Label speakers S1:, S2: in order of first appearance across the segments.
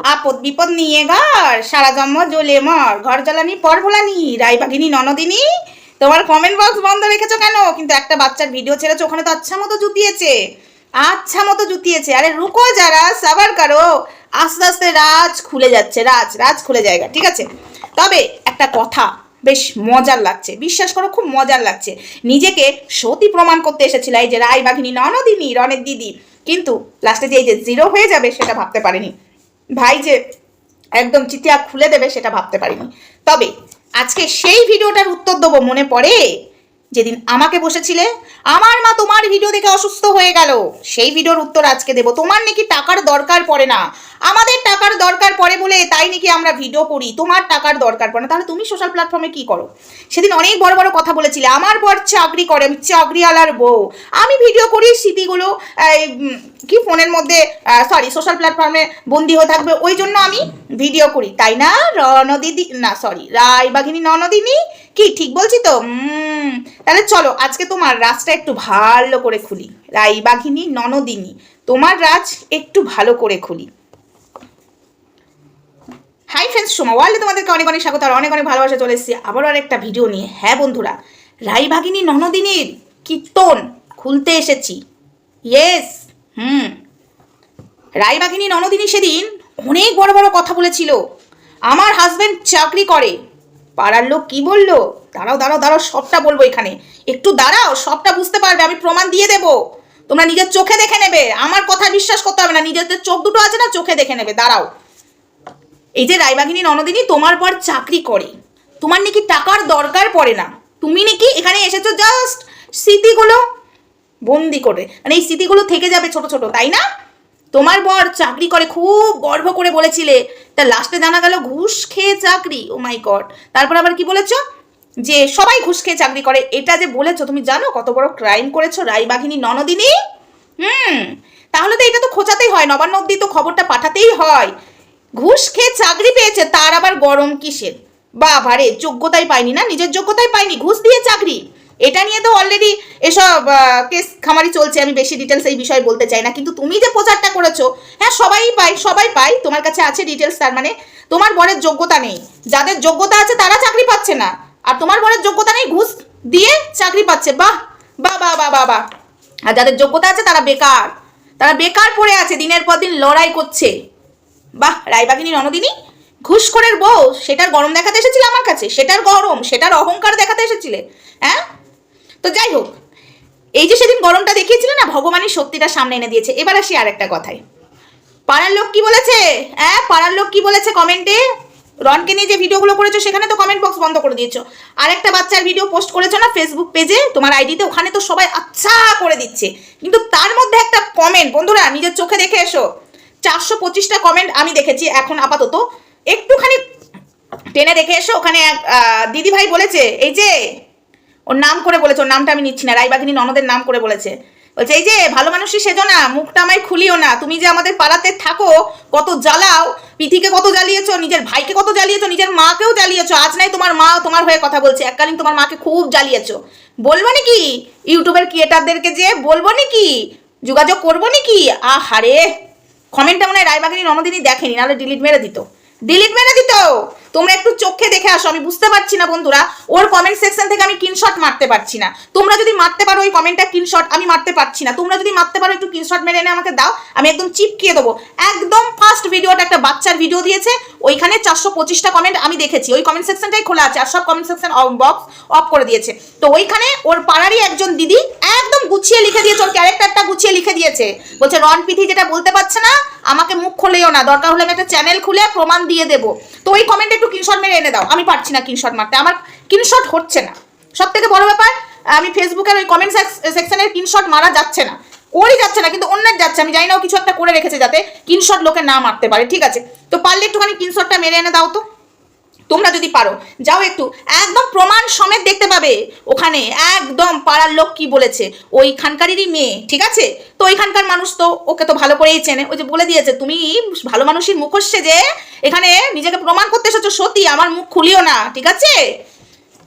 S1: আপদ বিপদ নিয়ে ঘর সারা জন্ম জ্বলে মর, ঘর জ্বালানি, পর ভোলানি রায়বাগিনী ননদিনী। তোমার কমেন্ট বক্স বন্ধ রেখেছো কেন? কিন্তু একটা বাচ্চার ভিডিও ছেড়েছো, ওখানে তো আচ্ছা মতো জুতিয়েছে। আচ্ছা মতো জুতিয়েছে। আরে রুকো যারা, সাবার করো। আস্তে আস্তে রাজ খুলে যাচ্ছে, রাজ রাজ খুলে জায়গা, ঠিক আছে? তবে একটা কথা, বেশ মজার লাগছে, বিশ্বাস করো খুব মজার লাগছে। নিজেকে সতী প্রমাণ করতে এসেছিল এই যে রায় বাঘিনী, ননদিনী রনের দিদি। কিন্তু লাস্টে যে এই যে জিরো হয়ে যাবে, সেটা ভাবতে পারিনি। ভাই যে একদম চিতিয়া খুলে দেবে সেটা ভাবতে পারিনি। তবে আজকে সেই ভিডিওটার উত্তর দেবো, মনে পড়ে? যেদিন আমাকে বসেছিলে, আমার মা তোমার ভিডিও দেখে অসুস্থ হয়ে গেল। সেই ভিডিওর উত্তর আজকে দেবো। তোমার নাকি টাকার দরকার পড়ে না। আমাদের টাকার দরকার পড়ে বলে তাই নাকি আমরা ভিডিও করি? তোমার টাকার দরকার পড়ে না। তাহলে তুমি সোশ্যাল প্ল্যাটফর্মে কি করো? সেদিন অনেক বড় বড় কথা বলেছিলে। আমার বর চাকরি করে, আমি চাকরিওয়ালার বউ। আমি ভিডিও করি স্মৃতিগুলো কি ফোনের মধ্যে সরি সোশ্যাল প্ল্যাটফর্মে বন্দি হয়ে থাকবে। ওই জন্য আমি ভিডিও করি। তাই না? রণদিদি, না সরি রায়বাঘিনী ননদিনী? কি, ঠিক বলছি তো? তাহলে চলো, আজকে তোমার রাজটা একটু ভালো করে খুলি। রায়বাঘিনী ননদিনী, তোমার রাজ একটু ভালো করে খুলি। হাই ফ্রেন্ডস সোমা ওয়ার্ল্ডে তোমাদেরকে অনেক অনেক স্বাগত আর অনেক অনেক ভালোবাসা চলে এসেছি। আবারও আর একটা ভিডিও নিয়ে। হ্যাঁ বন্ধুরা রাইভাগিনী ননদিনীর কীর্তন খুলতে এসেছি। ইয়েস হুম। রাইবাঘিনী ননদিনী সেদিন অনেক বড় বড় কথা বলেছিল। আমার হাজব্যান্ড চাকরি করে। পাড়ার লোক কী বলল? দাঁড়াও দাঁড়াও দাঁড়াও, সবটা বলব এখানে। একটু দাঁড়াও, সবটা বুঝতে পারবে, আমি প্রমাণ দিয়ে দেবো। তোমরা নিজের চোখে দেখে নেবে। আমার কথা বিশ্বাস করতে হবে না, নিজেদের চোখ দুটো আছে না, চোখে দেখে নেবে। দাঁড়াও। এই যে রায়বাঘিনী ননদিনী তোমার পর চাকরি করে। তোমার নাকি টাকার দরকার পড়ে না। তুমি নাকি এখানে এসেছ জাস্ট স্মৃতিগুলো বন্দি করে। মানে এই স্মৃতিগুলো থেকে যাবে ছোট ছোট, তাই না? তোমার বর চাকরি করে খুব গর্ব করে বলেছিলে। তা লাস্টে জানা গেল ঘুষ খেয়ে চাকরি। ও মাই গড তারপর আবার কি বলেছ? যে সবাই ঘুষ খেয়ে চাকরি করে। এটা যে বলেছ, তুমি জানো কত বড় ক্রাইম করেছ রায়বাঘিনী ননদিনী? হুম, তাহলে তো এটা তো খোঁচাতেই হয়। নবান্ন অব্দি তো খবরটা পাঠাতেই হয়। ঘুষ খেয়ে চাকরি পেয়েছে, তার আবার গরম কিসের? বাবারে যোগ্যতাই পাইনি না, নিজের যোগ্যতাই পাইনি, ঘুষ দিয়ে চাকরি। এটা নিয়ে তো অলরেডি এসব কেস খামারি চলছে, আমি বেশি ডিটেলস এই বিষয়ে বলতে চাই না। কিন্তু তুমি যে প্রচারটা করেছ হ্যাঁ সবাই পাই সবাই পাই, তোমার কাছে আছে ডিটেলস তার মানে তোমার বরের যোগ্যতা নেই। যাদের যোগ্যতা আছে, তারা চাকরি পাচ্ছে না। আর তোমার বরের যোগ্যতা নেই, ঘুষ দিয়ে চাকরি পাচ্ছে। বাহ বাহ বাহ বাহ বাহ। আর যাদের যোগ্যতা আছে, তারা বেকার। তারা বেকার পড়ে আছে, দিনের পর দিন লড়াই করছে। বাহ, রায়বাগিনী ননদিনী ঘুষখোরের বউ, সেটার গরম দেখাতে এসেছিলে আমার কাছে? সেটার গরম, সেটার অহংকার দেখাতে এসেছিলে হ্যাঁ? তো যাই হোক, এই যে সেদিন গরমটা দেখিয়েছিলে না, ভগবানের সত্যিটা সামনে এনে দিয়েছে। এবার আসি আর একটা কথায়। পাড়ার লোক কি বলেছে? হ্যাঁ পাড়ার লোক কি বলেছে কমেন্টে? রনকে নিয়ে যে ভিডিওগুলো করেছ, সেখানে তো কমেন্ট বক্স বন্ধ করে দিয়েছ। আর একটা বাচ্চার ভিডিও পোস্ট করেছ না ফেসবুক পেজে তোমার আইডিতে ওখানে তো সবাই আচ্ছা করে দিচ্ছে। কিন্তু তার মধ্যে একটা কমেন্ট বন্ধুরা, নিজের চোখে দেখে এসো। চারশো পঁচিশটা কমেন্ট আমি দেখেছি এখন আপাতত। একটুখানি টেনে দেখে এসো, ওখানে এক দিদি ভাই বলেছে, এই যে, ওর নাম করে বলেছে, ওর নামটা আমি নিচ্ছি না রায়বাঘিনী ননদের নাম করে বলেছে। বলছে, এই যে, ভালো মানুষই সেজো না, মুখটা আমায় খুলিও না, তুমি যে আমাদের পাড়াতে থাকো, কত জ্বালাও, পিথিকে কত জ্বালিয়েছো, নিজের ভাইকে কত জ্বালিয়েছো, নিজের মাকেও জ্বালিয়েছো, আজ নাই তোমার মা তোমার হয়ে কথা বলছে, এককালীন তোমার মাকে খুব জ্বালিয়েছো। বলব নাকি? ইউটিউবের ক্রিয়েটারদেরকে যে বলব নাকি? যোগাযোগ করব নাকি? আহারে! কমেন্টটা মনে হয় রায়বাগিনী নমদিনী দেখেনি নাহলে ডিলিট মেরে দিত। ডিলিট মেরে দিত! তোমরা একটু চোখে দেখে আসো, আমি বুঝতে পারছি না বন্ধুরা। ওর কমেন্ট সেকশন থেকে আমি কিনশট মারতে পারছি না। তোমরা যদি মারতে পারো ওই কমেন্টটা কিনশট আমি মারতে পারছি না। তোমরা যদি মারতে পারো, একটু কিনশট মেরে এনে আমাকে দাও, আমি একদম চিপকিয়ে দেবো। একদম ফার্স্ট ভিডিওটা একটা বাচ্চার ভিডিও দিয়েছে। ওইখানে চারশো পঁচিশটা কমেন্ট আমি দেখেছি। ওই কমেন্ট সেকশনটাই খোলা আছে, আর সব কমেন্ট সেকশন বক্স অফ করে দিয়েছে। তো ওইখানে ওর পাড়ারই একজন দিদি একদম গুছিয়ে লিখে দিয়েছে, ওর ক্যারেক্টারটা গুছিয়ে লিখে দিয়েছে। বলছে রন পিথি যেটা বলতে পারছে না, আমাকে মুখ খোলেও না। দরকার হলে আমি একটা চ্যানেল খুলে প্রমাণ দিয়ে দেবো। তো ওই কমেন্টে কিনশট মেরে এনে দাও। আমি পারছি না কিনশট মারতে। আমার কিনশট হচ্ছে না। সব থেকে বড় ব্যাপার, আমি ফেসবুকের ওই কমেন্ট সেকশনের কিনশট মারা যাচ্ছে না। ওরই যাচ্ছে না, কিন্তু অন্যের যাচ্ছে। আমি জানি না ও কিছু একটা করে রেখেছে যাতে কিনশট লোকে না মারতে পারে। ঠিক আছে? তো পারলে একটুখানি কিনশটটা মেরে এনে দাও তো। তোমরা যদি পারো, যাও একটু, একদম প্রমাণ সমেত দেখতে পাবে। ওখানে একদম পাড়ার লোক কি বলেছে? ওইখানকারেরই মেয়ে, ঠিক আছে? তো ওইখানকার মানুষ তো ওকে তো ভালো করেই চেনে। ওই যে বলে দিয়েছে, তুমি ভালো মানুষের মুখোশ যে এখানে নিজেকে প্রমাণ করতে এসেছ, সত্যি আমার মুখ খুলিও না, ঠিক আছে?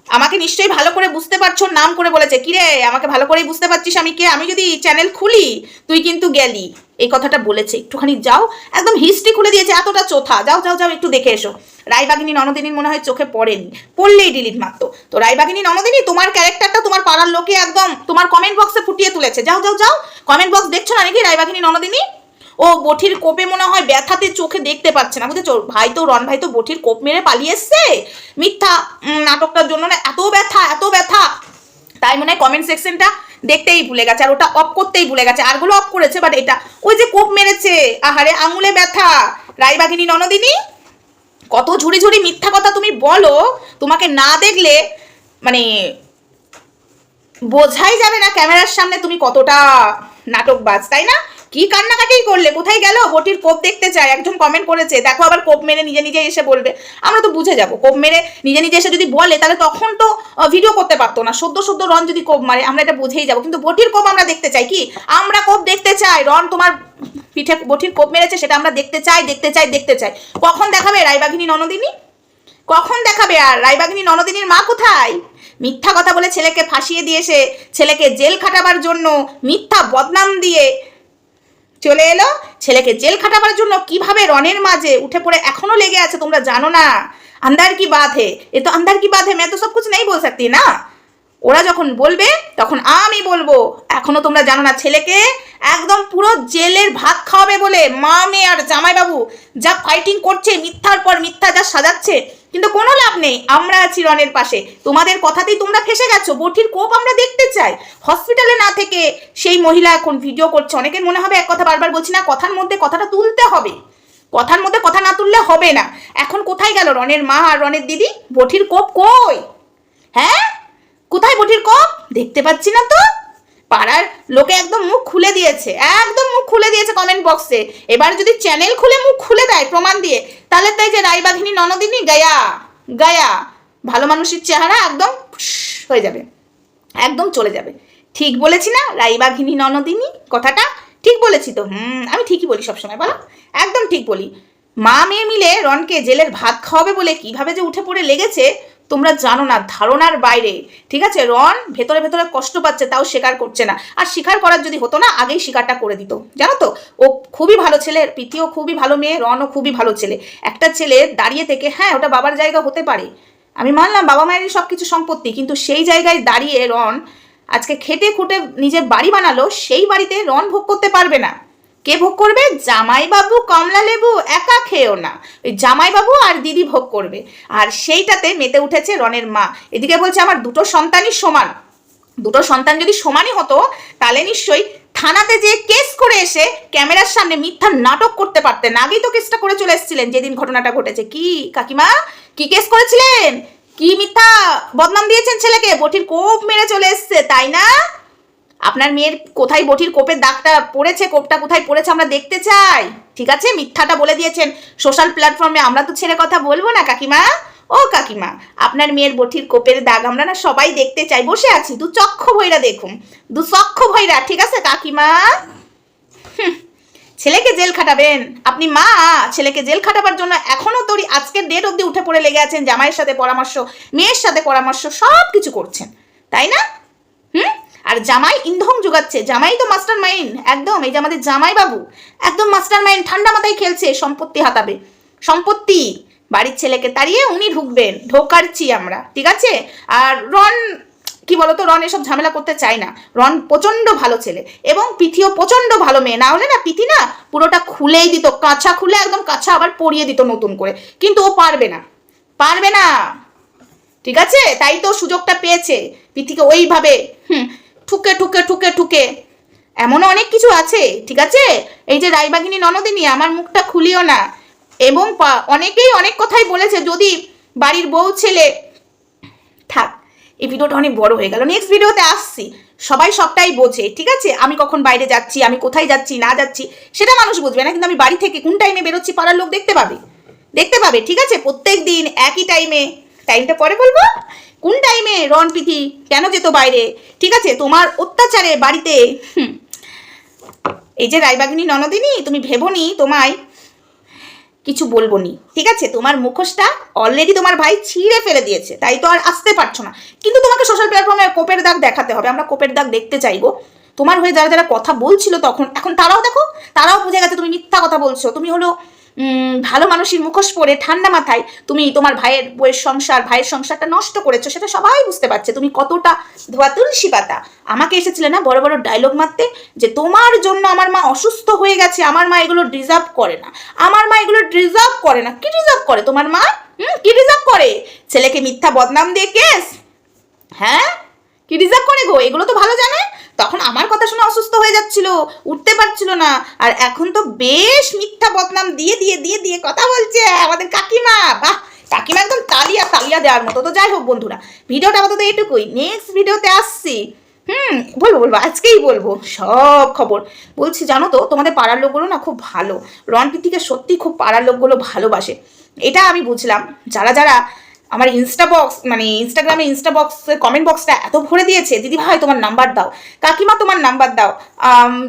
S1: আমাকে নিশ্চয়ই ভালো করে বুঝতে পারছ, নাম করে বলেছে, কিরে, আমাকে ভালো করেই বুঝতে পারছিস আমি কে? আমি যদি চ্যানেল খুলি, তুই কিন্তু গেলি। এই কথাটা বলেছে, একটুখানি যাও। একদম হিস্ট্রি খুলে দিয়েছে, এতটা চোথা, যাও যাও যাও, একটু দেখে এসো। রায়বাগিনী ননদিনীর মনে হয় চোখে পড়েনি, পড়লেই ডিলিট মারতো। তো রায়বাগিনী ননদিনী, তোমার ক্যারেক্টারটা তোমার পাড়ার লোকে একদম তোমার কমেন্ট বক্সে ফুটিয়ে তুলেছে। যাও যাও যাও কমেন্ট বক্স দেখছ না নাকি রায়বাগিনী ননদিনী? ও বঠির কোপে মনে হয় ব্যথাতে চোখে দেখতে পাচ্ছে না। বুঝেছ ভাই তো রন ভাই তো বঠির কোপ মেরে পালিয়ে এসছে? মিথ্যা নাটকটার জন্য না, এত ব্যথা এত ব্যথা। তাই মনে হয় কমেন্ট সেকশনটা দেখতেই ভুলে গেছে, আর ওটা অফ করতেই ভুলে গেছে। আরগুলো অফ করেছে বাট এটা, ওই যে কোপ মেরেছে, আহারে, আঙুলে ব্যথা। রায়বাগিনী, ননদিনী, কত ঝুড়ি ঝুড়ি মিথ্যা কথা তুমি বলো, তোমাকে না দেখলে মানে বোঝাই যাবে না ক্যামেরার সামনে তুমি কতটা নাটকবাজ, তাই না? কি কান্নাকাটি করলে? কোথায় গেল? বটির কোপ দেখতে চায়, একজন কমেন্ট করেছে, দেখো আবার কোপ মেরে নিজে নিজে এসে বলবে। আমরা তো বুঝে যাব, কোপ মেরে নিজে নিজে এসে যদি বলে, তাহলে তখন তো ভিডিও করতে পারতো না। সদ্য সদ্য রন যদি কোপ মারে, আমরা এটা বুঝেই যাব। কিন্তু বটির কোপ আমরা দেখতে চাই কি? আমরা কোপ দেখতে চাই রন তোমার পিঠে বটির কোপ মেরেছে, সেটা আমরা দেখতে চাই দেখতে চাই দেখতে চাই। কখন দেখাবে রায়বাঘিনী ননদিনী? কখন দেখাবে আর? রায়বাগিনী ননদিনীর মা কোথায়? মিথ্যা কথা বলে ছেলেকে ফাঁসিয়ে দিয়েছে ছেলেকে জেল খাটাবার জন্য মিথ্যা বদনাম দিয়ে চলে এলো। ছেলেকে জেল খাটাবার জন্য কীভাবে রনের মাঝে উঠে পড়ে এখনও লেগে আছে তোমরা জানো না? আন্দার কি বাত হে এ তো আন্দার কি বাত হে মেয়ে তো সব কিছু নেই বল সকতি না? ওরা যখন বলবে, তখন আমি বলব। এখনও তোমরা জানো না, ছেলেকে একদম পুরো জেলের ভাত খাওয়াবে বলে মা মেয়ে আর জামাইবাবু যা ফাইটিং করছে, মিথ্যার পর মিথ্যা যা সাজাচ্ছে কিন্তু কোনো লাভ নেই। আমরা আছি রনের পাশে। তোমাদের কথাতেই তোমরা ফেসে গেছো। বটির কোপ আমরা দেখতে চাই। হসপিটালে না থেকে সেই মহিলা এখন ভিডিও করছে। অনেকের মনে হবে এক কথা বারবার বলছি না, কথার মধ্যে কথাটা তুলতে হবে। কথার মধ্যে কথা না তুললে হবে না। এখন কোথায় গেল রনের মা আর রনের দিদি? বটির কোপ কই? হ্যাঁ? কোথায় বটির কোপ? দেখতে পাচ্ছি না তো। পাড়ার লোকে একদম মুখ খুলে দিয়েছে, একদম মুখ খুলে দিয়েছে কমেন্ট বক্সে এবার যদি চ্যানেল খুলে মুখ খুলে দেয় প্রমাণ দিয়ে, তাহলে তাই যে রায়বাঘিনী, ননদিনী, গায়া গায়া। ভালো মানুষের চেহারা একদম হয়ে যাবে, একদম চলে যাবে। ঠিক বলেছি না রাইবাঘিনী ননদিনী? কথাটা ঠিক বলেছি তো? হুম, আমি ঠিকই বলি সবসময়, বলো। একদম ঠিক বলি। মা মেয়ে মিলে রনকে জেলের ভাত খাওয়াবে বলে কীভাবে যে উঠে পড়ে লেগেছে তোমরা জানো না, ধারণার বাইরে। ঠিক আছে? রন ভেতরে ভেতরে কষ্ট পাচ্ছে, তাও স্বীকার করছে না। আর স্বীকার করার যদি হতো না, আগেই স্বীকারটা করে দিত। জানো তো? ও খুবই ভালো ছেলে, প্রীতিও খুবই ভালো মেয়ে, রনও খুবই ভালো ছেলে। একটা ছেলে দাঁড়িয়ে থেকে হ্যাঁ ওটা বাবার জায়গা হতে পারে। আমি মানলাম বাবা মায়েরই সব কিছু সম্পত্তি, কিন্তু সেই জায়গায় দাঁড়িয়ে রন আজকে খেটে খুঁটে নিজের বাড়ি বানালো, সেই বাড়িতে রন ভোগ করতে পারবে না। কে ভোগ করবে? জামাইবাবু কমলা লেবু একা খেয়েও না। ওই জামাইবাবু আর দিদি ভোগ করবে। আর সেইটাতে মেতে উঠেছে রনের মা। এদিকে বলছে, আমার দুটো সন্তানই সমান। দুটো সন্তান যদি সমানই হতো, তাহলে নিশ্চয়ই থানাতে যে কেস করে এসে ক্যামেরার সামনে মিথ্যা নাটক করতে পারতেন। আগেই তো কেসটা করে চলে এসেছিলেন যেদিন ঘটনাটা ঘটেছে। কি? কাকিমা? কি কেস করেছিলেন? কি মিথ্যা বদনাম দিয়েছেন ছেলেকে? বটির কোপ মেরে চলে এসছে, তাই না? আপনার মেয়ের কোথায় বটির কোপের দাগটা পড়েছে, কোপটা কোথায় পড়েছে আমরা দেখতে চাই। ঠিক আছে? মিথ্যাটা বলে দিয়েছেন সোশ্যাল প্ল্যাটফর্মে আমরা তো ছেড়ে কথা বলব না, কাকিমা। ও কাকিমা, আপনার মেয়ের বটির কোপের দাগ আমরা না সবাই দেখতে চাই। বসে আছি, দু চক্ষ ভৈরা দেখুন। দু চক্ষ ভৈরা, ঠিক আছে কাকিমা? ছেলেকে জেল খাটাবেন। আপনি মা, ছেলেকে জেল খাটাবার জন্য এখনও তোরই আজকের ডেট অবধি উঠে পড়ে লেগে আছেন, জামাইয়ের সাথে পরামর্শ, মেয়ের সাথে পরামর্শ সব কিছু করছেন। তাই না? হুম আর জামাই ইন্ধন যোগাচ্ছে জামাই তো মাস্টার মাইন্ড একদম। এই যে আমাদের জামাই বাবু একদম মাস্টার মাইন্ড ঠান্ডা মাথায় খেলছে, সম্পত্তি হাতাবে। সম্পত্তি, বাড়ির ছেলেকে তাড়িয়ে উনি ঢুকবেন ঢোকারছি আমরা, ঠিক আছে? আর রন, কি বলতো, রন এসব ঝামেলা করতে চায় না। রন প্রচণ্ড ভালো ছেলে এবং পিথিও প্রচণ্ড ভালো মেয়ে। না হলে না পিথি না পুরোটা খুলেই দিত, কাঁচা খুলে একদম কাঁচা আবার পরিয়ে দিত নতুন করে। কিন্তু ও পারবে না পারবে না। ঠিক আছে? তাই তো সুযোগটা পেয়েছে। পিথিকে ওইভাবে, হুম ঠুকে ঠুকে ঠুকে ঠুকে। এমনও অনেক কিছু আছে, ঠিক আছে? এই যে রায়বাগিনী ননদিনী, আমার মুখটা খুলিও না। এবং অনেকেই অনেক কথাই বলেছে, যদি বাড়ির বউ ছেলে থাক, এই ভিডিওটা অনেক বড় হয়ে গেল। নেক্সট ভিডিওতে আসছি। সবাই সবটাই বোঝে, ঠিক আছে? আমি কখন বাইরে যাচ্ছি, আমি কোথায় যাচ্ছি, না যাচ্ছি, সেটা মানুষ বুঝবে না, কিন্তু আমি বাড়ি থেকে কোন টাইমে বেরোচ্ছি পাড়ার লোক দেখতে পাবে। দেখতে পাবে, ঠিক আছে? প্রত্যেক দিন একই টাইমে টাইমটা পরে বলব? কোন টাইমে রন পিথি কেন যেত বাইরে? ঠিক আছে, তোমার অত্যাচারে বাড়িতে। এই যে রায়বাগিনী ননদিনী, তুমি ভেবনি, তোমায় কিছু বলব নি ঠিক আছে, তোমার মুখোশটা অলরেডি তোমার ভাই ছিঁড়ে ফেলে দিয়েছে, তাই তো আর আসতে পারছ না। কিন্তু তোমাকে সোশ্যাল প্ল্যাটফর্মে কোপের দাগ দেখাতে হবে, আমরা কোপের দাগ দেখতে চাইব। তোমার হয়ে যারা যারা কথা বলছিল তখন, এখন তারাও দেখো, তারাও বুঝে গেছে তুমি মিথ্যা কথা বলছো। তুমি হলো ভালো মানুষের মুখোশ পরে ঠান্ডা মাথায় তুমি তোমার ভাইয়ের বইয়ের সংসার, ভাইয়ের সংসারটা নষ্ট করেছ, সেটা সবাই বুঝতে পারছে। তুমি কতটা ধোয়া তুলসী পাতা। আমাকে এসেছিলে না বড় বড় ডায়লগ মারতে যে তোমার জন্য আমার মা অসুস্থ হয়ে গেছে, আমার মা এগুলো ডিজার্ভ করে না। আমার মা এগুলো ডিজার্ভ করে না। কি ডিজার্ভ করে? তোমার মা? হুম, কি ডিজার্ভ করে? ছেলেকে মিথ্যা বদনাম দিয়ে কেস হ্যাঁ? কি রিজার্ভ করে গো? এগুলো তো ভালো জানে। তখন আমার কথা শুনে অসুস্থ হয়ে যাচ্ছিল, উঠতে পারছিল না। আর এখন তো বেশ মিথ্যা বদনাম দিয়ে দিয়ে দিয়ে দিয়ে কথা বলছে আমাদের কাকিমা। বাহ! কাকিমা একদম তালিয়া তালিয়া দেওয়ার মতো। তো যাই হোক বন্ধুরা, ভিডিওটা আপাতত এটুকুই নেক্সট ভিডিওতে আসছি। হুম, বলব বলব, আজকেই বলব সব খবর। বলছি, জানো তো, তোমাদের পাড়ার লোকগুলো না খুব ভালো। রণপ্রীতিকে সত্যি খুব পাড়ার লোকগুলো ভালোবাসে। এটা আমি বুঝলাম। যারা যারা আমার ইনস্টা বক্স মানে ইনস্টাগ্রামে ইনস্টা বক্সে কমেন্ট বক্সটা এত ভরে দিয়েছে। দিদি ভাই, তোমার নাম্বার দাও। কাকিমা, তোমার নাম্বার দাও।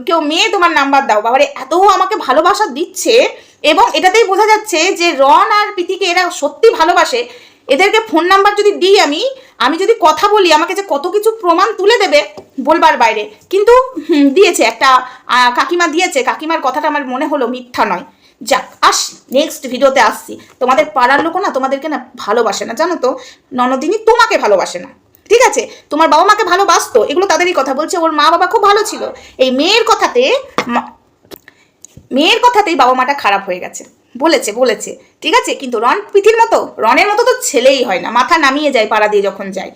S1: কেউ মেয়ে, তোমার নাম্বার দাও। বাবারে, এত আমাকে ভালোবাসা দিচ্ছে এবং এটাতেই বোঝা যাচ্ছে যে রন আর প্রীতিকে এরা সত্যি ভালোবাসে। এদেরকে ফোন নাম্বার যদি দিই আমি আমি যদি কথা বলি, আমাকে যে কত কিছু প্রমাণ তুলে দেবে বলবার বাইরে। কিন্তু দিয়েছে একটা কাকিমা দিয়েছে। কাকিমার কথাটা আমার মনে হলো মিথ্যা নয়। যাক, আস নেক্সট ভিডিওতে আসছি। তোমাদের পাড়ার লোকও না তোমাদেরকে না ভালোবাসে না, জানো তো? ননদিনী তোমাকে ভালোবাসে না। ঠিক আছে? তোমার বাবা মাকে ভালোবাসতো, এগুলো তাদেরই কথা বলছে। ওর মা বাবা খুব ভালো ছিল। এই মেয়ের কথাতে মেয়ের কথাতেই বাবা মাটা খারাপ হয়ে গেছে। বলেছে বলেছে। ঠিক আছে? কিন্তু রন পিথির মতো রনের মতো তো ছেলেই হয় না। মাথা নামিয়ে যায় পাড়া দিয়ে যখন যায়।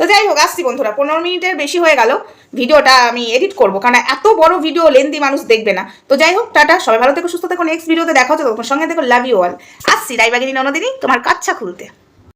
S1: তো যাই হোক, আসছি বন্ধুরা, পনেরো মিনিটের বেশি হয়ে গেল। ভিডিওটা আমি এডিট করব, কারণ এত বড় ভিডিও লেন্দি মানুষ দেখবে না। তো যাই হোক, টাটা, সবাই ভালো থেকে, সুস্থ থেকো নেক্সট ভিডিওতে দেখা হচ্ছে তোমার সঙ্গে দেখো লাভ ইউ অল আসছি রাইবাগিনী ননদিনী, তোমার কাচ্চা খুলতে।